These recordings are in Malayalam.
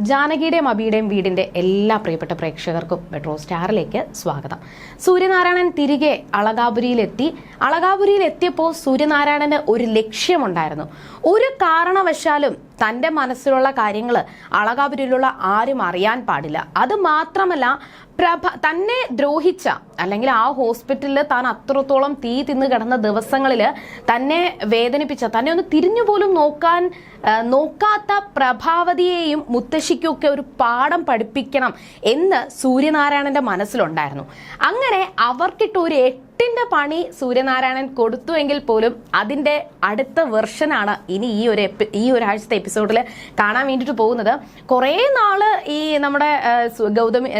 ജാനകിയുടെയും അബിയുടെയും വീടിന്റെ എല്ലാ പ്രിയപ്പെട്ട പ്രേക്ഷകർക്കും മെട്രോ സ്റ്റാറിലേക്ക് സ്വാഗതം. സൂര്യനാരായണൻ തിരികെ അളകാപുരിയിലെത്തി. അളകാപുരിയിൽ എത്തിയപ്പോൾ സൂര്യനാരായണന് ഒരു ലക്ഷ്യമുണ്ടായിരുന്നു. ഒരു കാരണവശാലും തന്റെ മനസ്സിലുള്ള കാര്യങ്ങൾ അളകാപുരിയിലുള്ള ആരും അറിയാൻ പാടില്ല. അത് മാത്രമല്ല പ്രഭ തന്നെ ദ്രോഹിച്ച അല്ലെങ്കിൽ ആ ഹോസ്പിറ്റലിൽ താൻ അത്രത്തോളം തീ തിന്ന് കിടന്ന ദിവസങ്ങളിൽ തന്നെ വേദനിപ്പിച്ച തന്നെ ഒന്ന് തിരിഞ്ഞു പോലും നോക്കാൻ നോക്കാത്ത പ്രഭാവതിയെയും മുത്തശ്ശിക്കുമൊക്കെ ഒരു പാഠം പഠിപ്പിക്കണം എന്ന് സൂര്യനാരായണന്റെ മനസ്സിലുണ്ടായിരുന്നു. അങ്ങനെ അവർക്കിട്ട് ഒരു എട്ടിന്റെ പണി സൂര്യനാരായണൻ കൊടുത്തുവെങ്കിൽ പോലും അതിന്റെ അടുത്ത വെർഷനാണ് ഇനി ഈ ഒരു ഈ ഒരാഴ്ചത്തെ എപ്പിസോഡിൽ കാണാൻ വേണ്ടിയിട്ട് പോകുന്നത്. കുറേ നാൾ ഈ നമ്മുടെ ഗൗതമി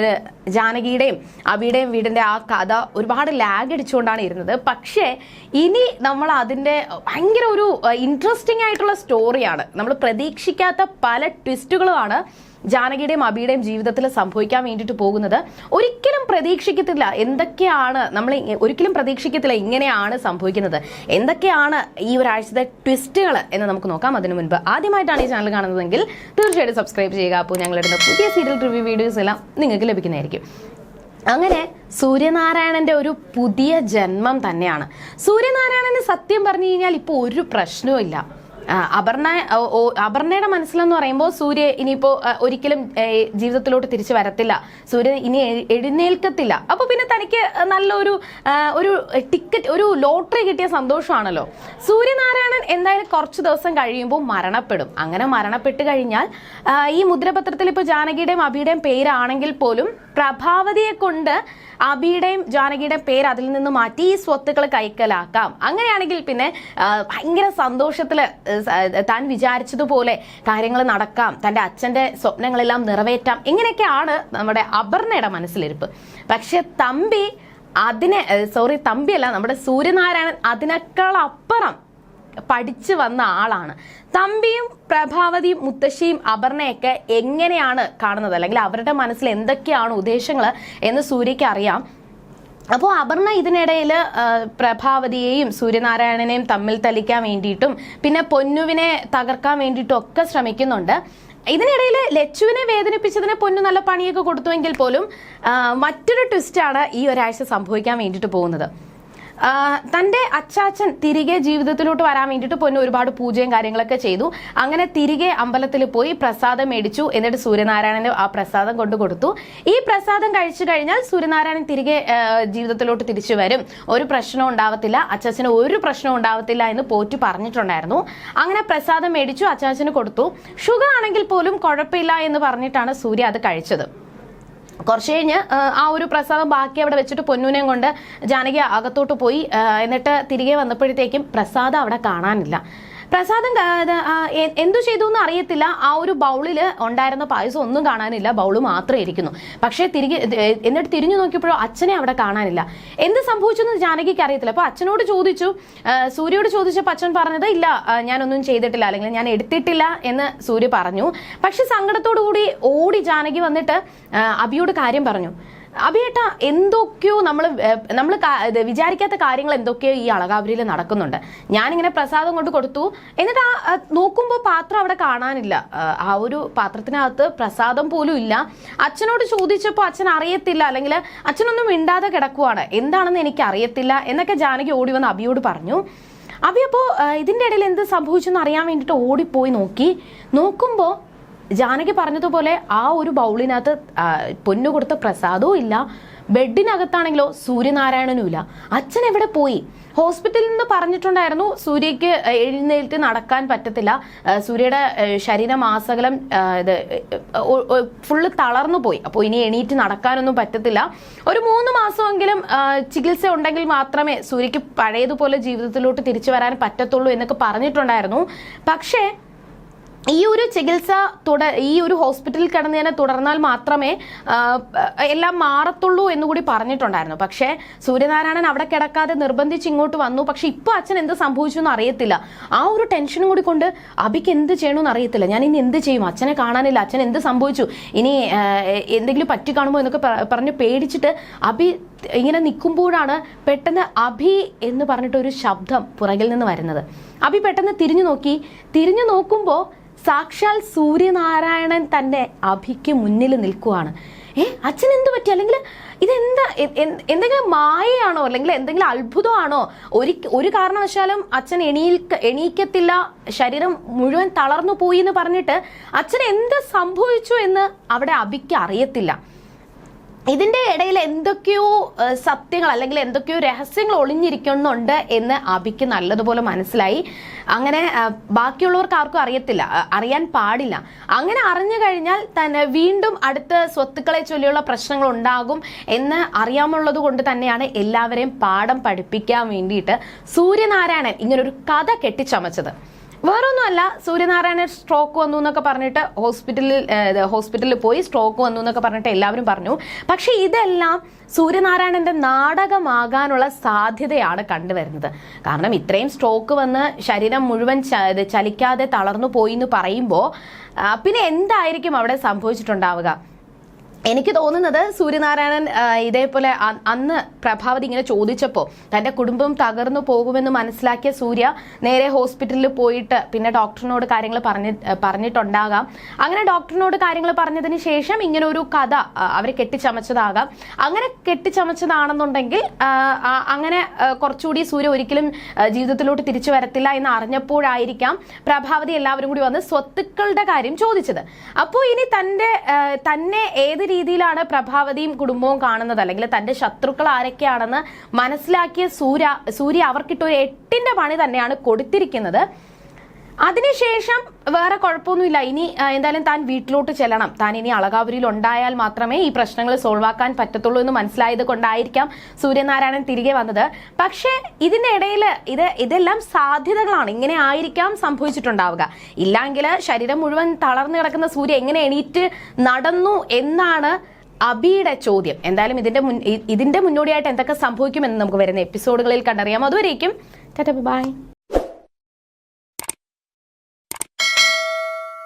ജാനകിയുടെയും അബിയുടെയും വീടിന്റെ ആ കഥ ഒരുപാട് ലാഗ് അടിച്ചുകൊണ്ടാണ് ഇരുന്നത്. പക്ഷേ ഇനി നമ്മൾ അതിന്റെ ഭയങ്കര ഒരു ഇൻട്രസ്റ്റിംഗ് ആയിട്ടുള്ള സ്റ്റോറിയാണ് നമ്മൾ പ്രതീക്ഷിക്കാത്ത പല ട്വിസ്റ്റുകളുമാണ് ജാനകിയുടെയും അബിയുടെയും ജീവിതത്തിൽ സംഭവിക്കാൻ വേണ്ടിയിട്ട് പോകുന്നത് ഒരിക്കലും പ്രതീക്ഷിക്കത്തില്ല. എന്തൊക്കെയാണ് നമ്മൾ ഒരിക്കലും പ്രതീക്ഷിക്കത്തില്ല ഇങ്ങനെയാണ് സംഭവിക്കുന്നത്. എന്തൊക്കെയാണ് ഈ ഒരാഴ്ചത്തെ ട്വിസ്റ്റുകൾ എന്ന് നമുക്ക് നോക്കാം. അതിനു മുൻപ് ആദ്യമായിട്ടാണ് ഈ ചാനൽ കാണുന്നതെങ്കിൽ തീർച്ചയായിട്ടും സബ്സ്ക്രൈബ് ചെയ്യുക. അപ്പോൾ ഞങ്ങളിടുന്ന പുതിയ സീരിയൽ റിവ്യൂ വീഡിയോസ് എല്ലാം നിങ്ങൾക്ക് ലഭിക്കുന്നതായിരിക്കും. അങ്ങനെ സൂര്യനാരായണന്റെ ഒരു പുതിയ ജന്മം തന്നെയാണ്. സൂര്യനാരായണന് സത്യം പറഞ്ഞു കഴിഞ്ഞാൽ ഇപ്പോൾ ഒരു പ്രശ്നവും അപർണ അപർണയുടെ മനസ്സിലെന്ന് പറയുമ്പോൾ സൂര്യ ഇനിയിപ്പോ ഒരിക്കലും ജീവിതത്തിലോട്ട് തിരിച്ചു വരത്തില്ല. സൂര്യ ഇനി എഴുന്നേൽക്കത്തില്ല. അപ്പൊ പിന്നെ തനിക്ക് നല്ലൊരു ഒരു ടിക്കറ്റ് ഒരു ലോട്ടറി കിട്ടിയ സന്തോഷമാണല്ലോ. സൂര്യനാരായണൻ എന്തായാലും കുറച്ച് ദിവസം കഴിയുമ്പോൾ മരണപ്പെടും. അങ്ങനെ മരണപ്പെട്ട് കഴിഞ്ഞാൽ ഈ മുദ്രപത്രത്തിൽ ഇപ്പോൾ ജാനകിയുടെയും അബിയുടെയും പേരാണെങ്കിൽ പോലും പ്രഭാവതിയെ കൊണ്ട് അബിയുടെയും ജാനകിയുടെയും പേര് അതിൽ നിന്ന് മാറ്റി ഈ സ്വത്തുക്കൾ കൈക്കലാക്കാം. അങ്ങനെയാണെങ്കിൽ പിന്നെ ഭയങ്കര സന്തോഷത്തിൽ താൻ വിചാരിച്ചതുപോലെ കാര്യങ്ങൾ നടക്കാം തന്റെ അച്ഛന്റെ സ്വപ്നങ്ങളെല്ലാം നിറവേറ്റാം ഇങ്ങനെയൊക്കെയാണ് നമ്മുടെ അപർണയുടെ മനസ്സിലിരിപ്പ്. പക്ഷെ തമ്പി അതിനെ സോറി തമ്പിയല്ല നമ്മുടെ സൂര്യനാരായണൻ അതിനേക്കാൾ അപ്പുറം പഠിച്ചു വന്ന ആളാണ്. തമ്പിയും പ്രഭാവതിയും മുത്തശ്ശിയും അപർണയൊക്കെ എങ്ങനെയാണ് കാണുന്നത്? അല്ലെങ്കിൽ അവരുടെ മനസ്സിൽ എന്തൊക്കെയാണ് ഉദ്ദേശങ്ങൾ എന്ന് സൂര്യയ്ക്ക് അറിയാം. അപ്പോൾ അപർണ ഇതിനിടയിൽ പ്രഭാവതിയെയും സൂര്യനാരായണനെയും തമ്മിൽ തല്ലിക്കാൻ വേണ്ടിയിട്ടും പിന്നെ പൊന്നുവിനെ തകർക്കാൻ വേണ്ടിയിട്ടും ഒക്കെ ശ്രമിക്കുന്നുണ്ട്. ഇതിനിടയിൽ ലച്ചുവിനെ വേദനിപ്പിച്ചതിന് പൊന്നു നല്ല പണിയൊക്കെ കൊടുത്തുവെങ്കിൽ പോലും മറ്റൊരു ട്വിസ്റ്റാണ് ഈ ഒരാഴ്ച സംഭവിക്കാൻ വേണ്ടിയിട്ട് പോകുന്നത്. ആ, തന്റെ അച്ചാച്ചൻ തിരികെ ജീവിതത്തിലോട്ട് വരാൻ വേണ്ടിയിട്ട് പൊന്നു ഒരുപാട് പൂജയും കാര്യങ്ങളൊക്കെ ചെയ്തു. അങ്ങനെ തിരികെ അമ്പലത്തിൽ പോയി പ്രസാദം മേടിച്ചു. എന്നിട്ട് സൂര്യനാരായണന് ആ പ്രസാദം കൊണ്ടു കൊടുത്തു. ഈ പ്രസാദം കഴിച്ചു കഴിഞ്ഞാൽ സൂര്യനാരായണൻ തിരികെ ജീവിതത്തിലോട്ട് തിരിച്ചു വരും. ഒരു പ്രശ്നവും ഉണ്ടാവത്തില്ല. അച്ചാച്ചന് ഒരു പ്രശ്നവും ഉണ്ടാവത്തില്ല എന്ന് പോറ്റി പറഞ്ഞിട്ടുണ്ടായിരുന്നു. അങ്ങനെ പ്രസാദം മേടിച്ചു അച്ചാച്ചന് കൊടുത്തു. ഷുഗർ ആണെങ്കിൽ പോലും കുഴപ്പമില്ല എന്ന് പറഞ്ഞിട്ടാണ് സൂര്യ അത് കഴിച്ചത്. കുറച്ച് കഴിഞ്ഞ് ആ, ഒരു പ്രസാദം ബാക്കി അവിടെ വെച്ചിട്ട് പൊന്നൂനെയും കൊണ്ട് ജാനകി അകത്തോട്ട് പോയി. എന്നിട്ട് തിരികെ വന്നപ്പോഴത്തേക്കും പ്രസാദം അവിടെ കാണാനില്ല. പ്രസാദം എന്തു ചെയ്തു എന്ന് അറിയത്തില്ല. ആ ഒരു ബൗളിൽ ഉണ്ടായിരുന്ന പായസം ഒന്നും കാണാനില്ല. ബൗൾ മാത്രമേ ഇരിക്കുന്നു. പക്ഷേ തിരികെ എന്നിട്ട് തിരിഞ്ഞു നോക്കിയപ്പോഴോ അച്ഛനെ അവിടെ കാണാനില്ല. എന്ത് സംഭവിച്ചു എന്ന് ജാനകിക്ക് അറിയത്തില്ല. അപ്പോൾ അച്ഛനോട് ചോദിച്ചു. സൂര്യയോട് ചോദിച്ചപ്പോൾ അച്ഛൻ പറഞ്ഞത് ഇല്ല ഞാനൊന്നും ചെയ്തിട്ടില്ല. അല്ലെങ്കിൽ ഞാൻ എടുത്തിട്ടില്ല എന്ന് സൂര്യ പറഞ്ഞു. പക്ഷെ സങ്കടത്തോടു കൂടി ഓടി ജാനകി വന്നിട്ട് അബിയോട് കാര്യം പറഞ്ഞു. അഭിയേട്ട എന്തൊക്കെയോ നമ്മൾ നമ്മൾ വിചാരിക്കാത്ത കാര്യങ്ങൾ എന്തൊക്കെയോ ഈ അളകാപുരിയിൽ നടക്കുന്നുണ്ട്. ഞാനിങ്ങനെ പ്രസാദം കൊണ്ട് കൊടുത്തു. എന്നിട്ട് ആ നോക്കുമ്പോൾ പാത്രം അവിടെ കാണാനില്ല. ആ ഒരു പാത്രത്തിനകത്ത് പ്രസാദം പോലും ഇല്ല. അച്ഛനോട് ചോദിച്ചപ്പോൾ അച്ഛൻ അറിയത്തില്ല. അല്ലെങ്കിൽ അച്ഛനൊന്നും മിണ്ടാതെ കിടക്കുവാണ്. എന്താണെന്ന് എനിക്ക് അറിയത്തില്ല എന്നൊക്കെ ജാനകി ഓടി വന്ന് അബിയോട് പറഞ്ഞു. അബി അപ്പോൾ ഇതിന്റെ ഇടയിൽ എന്ത് സംഭവിച്ചെന്ന് അറിയാൻ വേണ്ടിയിട്ട് ഓടിപ്പോയി നോക്കി. നോക്കുമ്പോൾ ജാനകി പറഞ്ഞതുപോലെ ആ ഒരു ബൗളിനകത്ത് പൊന്നു കൊടുത്ത പ്രസാദവും ഇല്ല. ബെഡിനകത്താണെങ്കിലോ സൂര്യനാരായണനും ഇല്ല. അച്ഛൻ എവിടെ പോയി? ഹോസ്പിറ്റലിൽ നിന്ന് പറഞ്ഞിട്ടുണ്ടായിരുന്നു സൂര്യക്ക് എഴുന്നേൽറ്റ് നടക്കാൻ പറ്റത്തില്ല. സൂര്യയുടെ ശരീരം ശരീരമാസകലം ഇത് ഫുള്ള് തളർന്നു പോയി. അപ്പോൾ ഇനി എണീറ്റ് നടക്കാനൊന്നും പറ്റത്തില്ല. ഒരു മൂന്ന് മാസമെങ്കിലും ചികിത്സ ഉണ്ടെങ്കിൽ മാത്രമേ സൂര്യക്ക് പഴയതുപോലെ ജീവിതത്തിലോട്ട് തിരിച്ചു വരാൻ പറ്റത്തുള്ളൂ എന്നൊക്കെ പറഞ്ഞിട്ടുണ്ടായിരുന്നു. പക്ഷേ ഈ ഒരു ചികിത്സ തുട ഈ ഒരു ഹോസ്പിറ്റലിൽ കിടന്നതിനെ തുടർന്നാൽ മാത്രമേ എല്ലാം മാറത്തുള്ളൂ എന്നുകൂടി പറഞ്ഞിട്ടുണ്ടായിരുന്നു. പക്ഷേ സൂര്യനാരായണൻ അവിടെ കിടക്കാതെ നിർബന്ധിച്ച് ഇങ്ങോട്ട് വന്നു. പക്ഷെ ഇപ്പോൾ അച്ഛൻ എന്ത് സംഭവിച്ചു എന്ന് അറിയത്തില്ല. ആ ഒരു ടെൻഷനും കൂടി കൊണ്ട് അബിക്ക് എന്ത് ചെയ്യണമെന്ന് അറിയത്തില്ല. ഞാൻ ഇനി എന്ത് ചെയ്യും? അച്ഛനെ കാണാനില്ല. അച്ഛൻ എന്ത് സംഭവിച്ചു? ഇനി എന്തെങ്കിലും പറ്റി കാണുമോ എന്നൊക്കെ പറഞ്ഞ് പേടിച്ചിട്ട് അബി ഇങ്ങനെ നിൽക്കുമ്പോഴാണ് പെട്ടെന്ന് അഭി എന്ന് പറഞ്ഞിട്ട് ഒരു ശബ്ദം പുറകിൽ നിന്ന് വരുന്നത്. അഭി പെട്ടെന്ന് തിരിഞ്ഞു നോക്കി. തിരിഞ്ഞു നോക്കുമ്പോൾ സാക്ഷാൽ സൂര്യനാരായണൻ തന്നെ അഭിക്ക് മുന്നിൽ നിൽക്കുവാണ്. ഏ അച്ഛൻ എന്ത് പറ്റി? അല്ലെങ്കിൽ ഇതെന്താ? എന്തെങ്കിലും മായയാണോ? അല്ലെങ്കിൽ എന്തെങ്കിലും അത്ഭുതമാണോ? ഒരു ഒരു കാരണവശാലും അച്ഛൻ എണീൽ എണീക്കത്തില്ല. ശരീരം മുഴുവൻ തളർന്നു പോയി എന്ന് പറഞ്ഞിട്ട് അച്ഛൻ എന്ത് സംഭവിച്ചു എന്ന് അവിടെ അഭിക്ക് അറിയത്തില്ല. ഇതിന്റെ ഇടയിൽ എന്തൊക്കെയോ സത്യങ്ങൾ അല്ലെങ്കിൽ എന്തൊക്കെയോ രഹസ്യങ്ങൾ ഒളിഞ്ഞിരിക്കുന്നുണ്ട് എന്ന് അബിക്ക് നല്ലതുപോലെ മനസ്സിലായി. അങ്ങനെ ബാക്കിയുള്ളവർക്ക് ആർക്കും അറിയത്തില്ല അറിയാൻ പാടില്ല. അങ്ങനെ അറിഞ്ഞു കഴിഞ്ഞാൽ തന്നെ വീണ്ടും അടുത്ത സ്വത്തുക്കളെ ചൊല്ലിയുള്ള പ്രശ്നങ്ങൾ ഉണ്ടാകും എന്ന് അറിയാമുള്ളത് കൊണ്ട് തന്നെയാണ് എല്ലാവരെയും പാഠം പഠിപ്പിക്കാൻ വേണ്ടിയിട്ട് സൂര്യനാരായണൻ ഇങ്ങനൊരു കഥ കെട്ടിച്ചമച്ചത്. വേറൊന്നുമല്ല സൂര്യനാരായണൻ സ്ട്രോക്ക് വന്നു എന്നൊക്കെ പറഞ്ഞിട്ട് ഹോസ്പിറ്റലിൽ ഹോസ്പിറ്റലിൽ പോയി സ്ട്രോക്ക് വന്നു എന്നൊക്കെ പറഞ്ഞിട്ട് എല്ലാവരും പറഞ്ഞു. പക്ഷെ ഇതെല്ലാം സൂര്യനാരായണന്റെ നാടകമാകാനുള്ള സാധ്യതയാണ് കണ്ടുവരുന്നത്. കാരണം ഇത്രയും സ്ട്രോക്ക് വന്ന് ശരീരം മുഴുവൻ ചലിക്കാതെ തളർന്നു പോയി എന്ന് പറയുമ്പോൾ പിന്നെ എന്തായിരിക്കും അവിടെ സംഭവിച്ചിട്ടുണ്ടാവുക? എനിക്ക് തോന്നുന്നത് സൂര്യനാരായണൻ ഇതേപോലെ അന്ന് പ്രഭാവതി ഇങ്ങനെ ചോദിച്ചപ്പോൾ തന്റെ കുടുംബം തകർന്നു പോകുമെന്ന് മനസ്സിലാക്കിയ സൂര്യ നേരെ ഹോസ്പിറ്റലിൽ പോയിട്ട് പിന്നെ ഡോക്ടറിനോട് കാര്യങ്ങൾ പറഞ്ഞ് പറഞ്ഞിട്ടുണ്ടാകാം. അങ്ങനെ ഡോക്ടറിനോട് കാര്യങ്ങൾ പറഞ്ഞതിന് ശേഷം ഇങ്ങനെ ഒരു കഥ അവർ കെട്ടിച്ചമച്ചതാകാം. അങ്ങനെ കെട്ടിച്ചമച്ചതാണെന്നുണ്ടെങ്കിൽ അങ്ങനെ കുറച്ചുകൂടി സൂര്യ ഒരിക്കലും ജീവിതത്തിലോട്ട് തിരിച്ചു വരത്തില്ല എന്ന് അറിഞ്ഞപ്പോഴായിരിക്കാം പ്രഭാവതി എല്ലാവരും കൂടി വന്ന് സ്വത്തുക്കളുടെ കാര്യം ചോദിച്ചത്. അപ്പോൾ ഇനി തന്റെ തന്നെ ഏത് രീതിയിലാണ് പ്രഭാവതിയും കുടുംബവും കാണുന്നത്. അല്ലെങ്കിൽ തന്റെ ശത്രുക്കൾ ആരൊക്കെയാണെന്ന് മനസ്സിലാക്കിയ സൂര്യ സൂര്യ അവർക്കിട്ട് ഒരു എട്ടിന്റെ പണി തന്നെയാണ് കൊടുത്തിരിക്കുന്നത്. അതിനുശേഷം വേറെ കുഴപ്പമൊന്നുമില്ല. ഇനി എന്തായാലും താൻ വീട്ടിലോട്ട് ചെല്ലണം. താൻ ഇനി അളകാപുരിയിൽ ഉണ്ടായാൽ മാത്രമേ ഈ പ്രശ്നങ്ങൾ സോൾവ് ആക്കാൻ പറ്റത്തുള്ളൂ എന്ന് മനസ്സിലായത് കൊണ്ടായിരിക്കാം സൂര്യനാരായണൻ തിരികെ വന്നത്. പക്ഷേ ഇതിന്റെ ഇടയിൽ ഇത് ഇതെല്ലാം സാധ്യതകളാണ്. ഇങ്ങനെ ആയിരിക്കാം സംഭവിച്ചിട്ടുണ്ടാവുക. ഇല്ലെങ്കിൽ ശരീരം മുഴുവൻ തളർന്നു കിടക്കുന്ന സൂര്യ എങ്ങനെ എണീറ്റ് നടന്നു എന്നാണ് അബിയുടെ ചോദ്യം. എന്തായാലും ഇതിന്റെ മുൻ ഇതിന്റെ മുന്നോടിയായിട്ട് എന്തൊക്കെ സംഭവിക്കുമെന്ന് നമുക്ക് വരുന്ന എപ്പിസോഡുകളിൽ കണ്ടറിയാം. അതുവരേക്കും ബൈ.